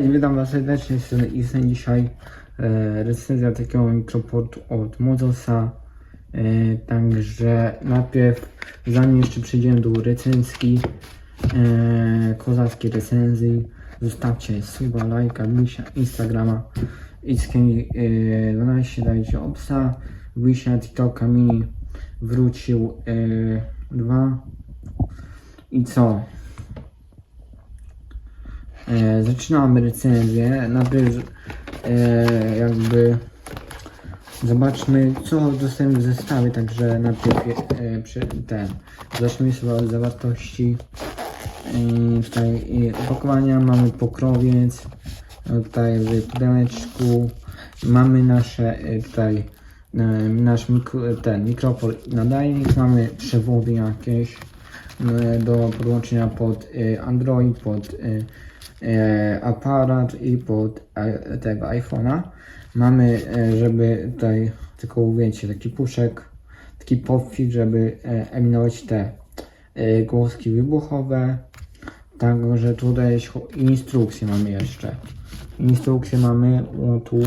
Witam Was serdecznie, jestem jestem dzisiaj e, recenzja takiego mikroportu od Mozosa. E, także najpierw, zanim jeszcze przejdziemy do recenzji, e, kozackiej recenzji, zostawcie suba, lajka, misia, Instagrama, Iskiej e, 12, dajcie obsa, na TikToka mini wrócił e, 2 i co? E, zaczynamy recenzję. Najpierw e, jakby zobaczmy co dostajemy w zestawie, także najpierw e, przy, ten. Zacznijmy sobie od zawartości. E, tutaj e, opakowania mamy pokrowiec. E, Tutaj w pudełeczku mamy nasze e, tutaj e, nasz mikro, ten mikrofon nadajnik, mamy przewody jakieś e, do podłączenia pod e, Android, pod e, e, aparat i pod e, tego iPhone'a. Mamy, e, żeby tutaj tylko wiecie, taki puszek, taki popfit, żeby e, eliminować te e, głoski wybuchowe. Także tutaj instrukcje mamy jeszcze. Instrukcje mamy tu.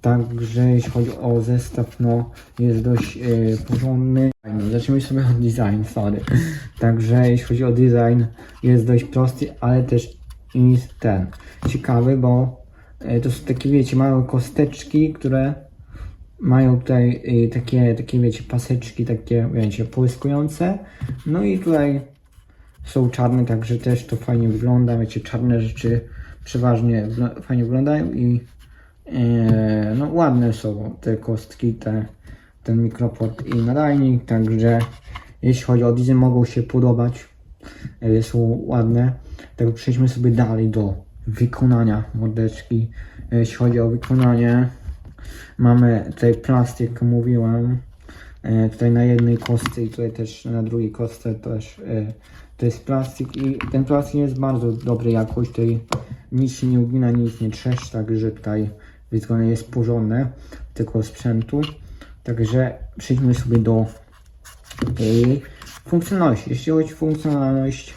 Także jeśli chodzi o zestaw, no jest dość e, porządny. Zacznijmy sobie od design, sorry. Także jeśli chodzi o design, jest dość prosty, ale też i ten ciekawy, bo e, to są takie, wiecie, małe kosteczki, które mają tutaj e, takie, takie, wiecie, paseczki, takie, wiecie, połyskujące. No i tutaj są czarne, także też to fajnie wygląda. Wiecie, czarne rzeczy przeważnie fajnie wyglądają i e, no ładne są te kostki, te, ten mikroport i nadajnik, także jeśli chodzi o design mogą się podobać, są ładne. Także przejdźmy sobie dalej do wykonania mordeczki. E, Jeśli chodzi o wykonanie, mamy tutaj plastik, jak mówiłem, e, tutaj na jednej kostce i tutaj też na drugiej kostce też e, to jest plastik i ten plastik jest bardzo dobrej jakości, tutaj nic się nie ugina, nic nie trzeszczy, także tutaj wykonanie jest porządne, tylko sprzętu. Także przejdźmy sobie do funkcjonalności. Jeśli chodzi o funkcjonalność,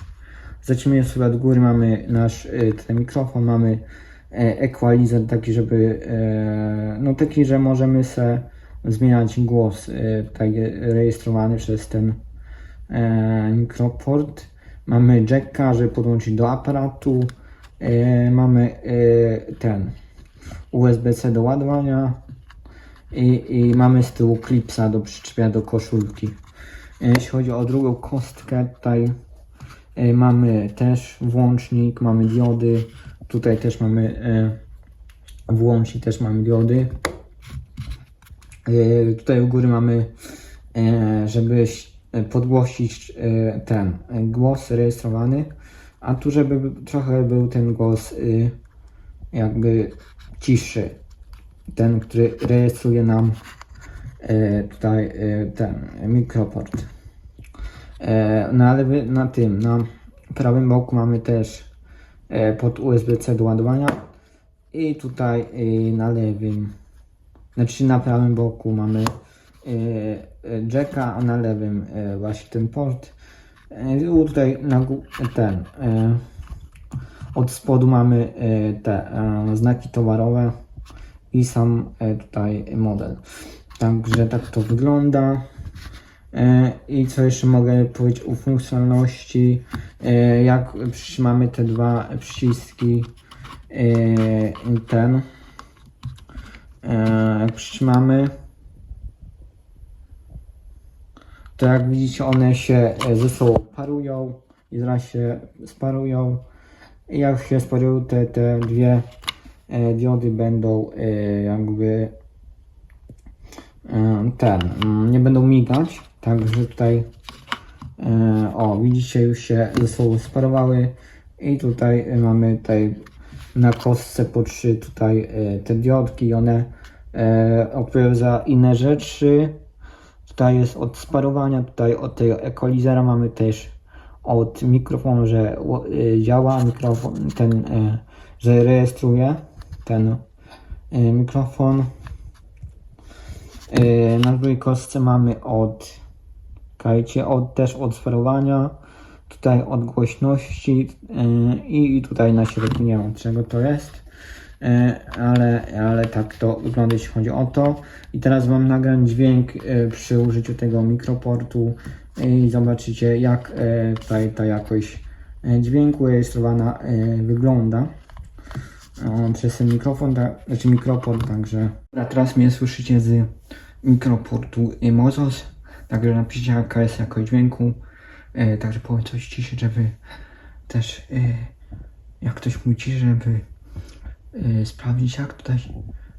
zacznijmy sobie od góry. Mamy nasz e, ten mikrofon, mamy e, equalizer taki, żeby e, no taki, że możemy se zmieniać głos tutaj rejestrowany przez ten mikroport. Mamy jacka, żeby podłączyć do aparatu. Mamy ten USB-C do ładowania i, i mamy z tyłu klipsa do przyczepienia do koszulki. Jeśli chodzi o drugą kostkę, tutaj e, mamy też włącznik, mamy diody. Tutaj też mamy e, włącznik, też mamy diody. E, Tutaj u góry mamy, żeby podgłosić ten głos rejestrowany, a tu żeby by- trochę był ten głos y, jakby ciszy. Ten, który rejestruje nam tutaj e, ten mikroport. E, na, lewy, na tym, na prawym boku mamy też e, pod USB-C do ładowania i tutaj e, na lewym, znaczy na prawym boku mamy e, e, jacka, a na lewym e, właśnie ten port. E, tutaj na ten e, od spodu mamy e, te e, znaki towarowe i sam e, tutaj model. Także tak to wygląda. E, I co jeszcze mogę powiedzieć o funkcjonalności? E, Jak przytrzymamy te dwa przyciski e, ten, jak przytrzymamy, to jak widzicie one się ze sobą parują i zaraz się sparują. I jak się sparują te, te dwie diody będą jakby ten, mm, nie będą migać, także tutaj e, o widzicie już się ze sobą sparowały i tutaj mamy tutaj na kostce po trzy tutaj e, te diodki one e, odpowiadają za inne rzeczy tutaj jest od sparowania, tutaj od tego equalizera mamy też od mikrofonu, że działa mikrofon, ten, że rejestruje ten mikrofon. Y, Na drugiej kostce mamy od, czekajcie, od też od sparowania, tutaj od głośności y, i tutaj na środku nie wiem czego to jest. e, ale, ale tak to wygląda jeśli chodzi o to. I teraz Wam nagram dźwięk e, przy użyciu tego mikroportu i zobaczycie jak e, tutaj ta jakość e, dźwięku rejestrowana e, wygląda przez ten mikrofon, ta, znaczy mikroport, także teraz mnie słyszycie z mikroportu Mozos, także napiszcie jaka jest jakość dźwięku, e, także powiem coś ciszy, żeby też e, jak ktoś mówi ciszy, żeby e, sprawdzić jak tutaj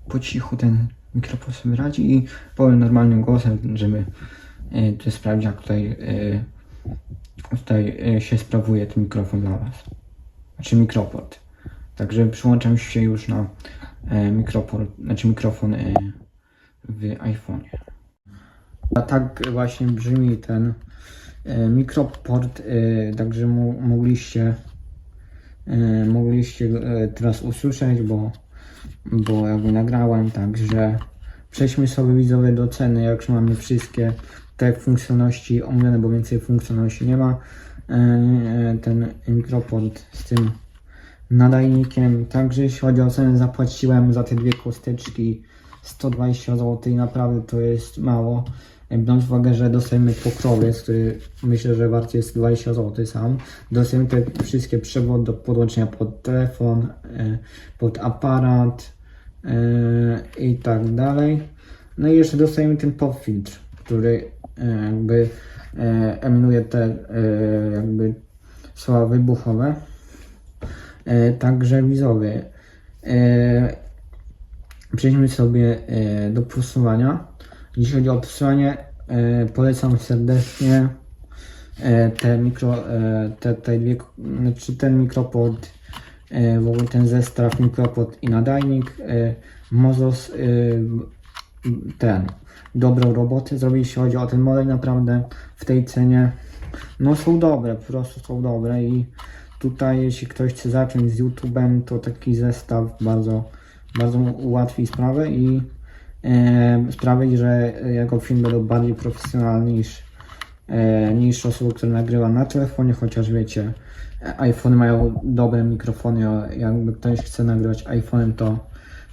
po cichu ten mikrofon sobie radzi i powiem normalnym głosem, żeby e, sprawdzić jak tutaj, e, tutaj e, się sprawuje ten mikrofon dla Was, znaczy mikroport. Także przyłączam się już na e, mikroport, znaczy mikrofon e, w iPhone'ie. A tak właśnie brzmi ten e, mikroport, także mo, mogliście mogliście teraz usłyszeć, bo, bo jakby nagrałem, także przejdźmy sobie widzowie do ceny, jak już mamy wszystkie te funkcjonalności omówione, bo więcej funkcjonalności nie ma. Ten mikroport z tym nadajnikiem. Także jeśli chodzi o cenę, zapłaciłem za te dwie kosteczki 120 zł i naprawdę to jest mało. Biorąc uwagę, że dostajemy pokrowiec, który myślę, że wart jest 20 zł sam. Dostajemy te wszystkie przewody do podłączenia pod telefon, e, pod aparat e, i tak dalej. No i jeszcze dostajemy ten pop filtr, który e, jakby emanuje te jakby słowa wybuchowe. E, także widzowie, e, przejdźmy sobie e, do prostowania. Jeśli chodzi o prostowanie, e, polecam serdecznie te mikro, te, te dwie, znaczy ten mikroport, e, w ogóle ten zestaw mikroport i nadajnik. Mozos ten dobrą robotę zrobił, jeśli chodzi o ten model, naprawdę w tej cenie no są dobre, po prostu są dobre i tutaj jeśli ktoś chce zacząć z YouTube'em, to taki zestaw bardzo, bardzo ułatwi sprawę i e, sprawi, że jego film będą bardziej profesjonalny niż, e, niż osoba, która nagrywa na telefonie, chociaż wiecie, iPhone mają dobre mikrofony, a jakby ktoś chce nagrywać iPhone'em, to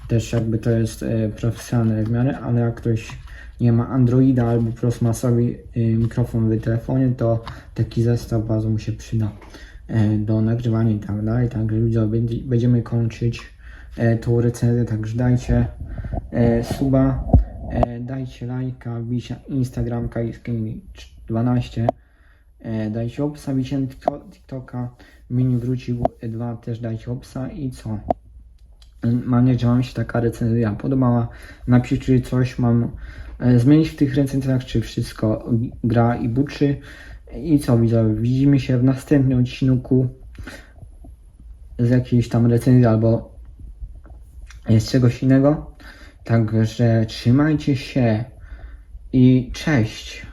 też jakby to jest e, profesjonalne w miarę, ale jak ktoś nie ma Androida albo po prostu ma sobie e, mikrofon w telefonie, to taki zestaw bardzo mu się przyda do nagrywania i tak dalej. Także będzie- będziemy kończyć e, tą recenzję, także dajcie e, suba, e, dajcie lajka, wbijcie Instagram kajski12, e, dajcie opsa, wbijcie TikToka, mini wrócił 2, też dajcie opsa i co? Mam nadzieję, że Wam się taka recenzja podobała. Napiszcie, czy coś mam e, zmienić w tych recenzjach, czy wszystko gra i buczy. I co widzowie, widzimy się w następnym odcinku z jakiejś tam recenzji albo z czegoś innego. Także trzymajcie się i cześć.